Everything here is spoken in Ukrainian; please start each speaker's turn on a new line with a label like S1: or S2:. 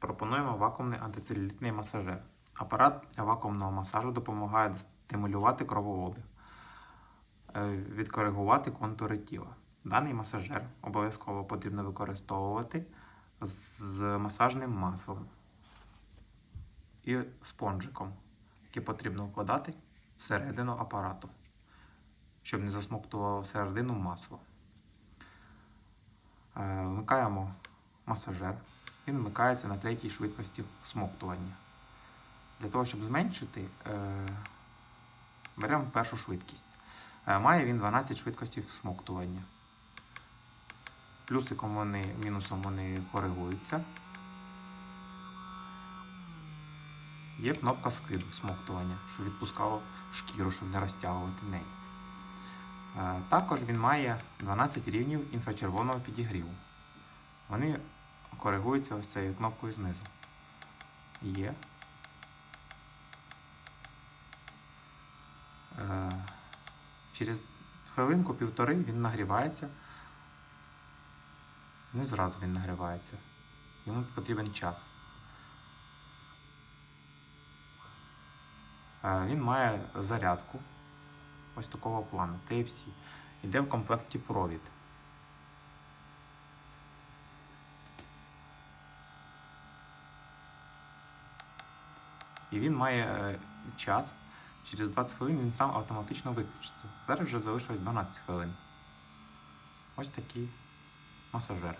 S1: Пропонуємо вакуумний антицелюлітний масажер. Апарат для вакуумного масажу допомагає стимулювати кровообіг, е, відкоригувати контури тіла. Даний масажер обов'язково потрібно використовувати з масажним маслом і спонжиком, який потрібно вкладати всередину апарату, щоб не засмоктувало всередину масло. Е, Вмикаємо масажер. Він вмикається на третій швидкості всмоктування. Для того, щоб зменшити, е, беремо першу швидкість. Е, Має він 12 швидкостей всмоктування. Плюсиком вони, мінусом вони коригуються. Є кнопка скиду всмоктування, що відпускало шкіру, щоб не розтягувати неї. Е, Також він має 12 рівнів інфрачервоного підігріву. Вони коригуються ось цією кнопкою знизу. Є. Е, Через хвилинку-півтори він нагрівається. Не зразу він нагрівається. Йому потрібен час. Е, Він має зарядку ось такого плану Type-C. Йде в комплекті провід. І він має е, час. Через 20 хвилин він сам автоматично виключиться. Зараз вже залишилось 12 хвилин. Ось такий масажер.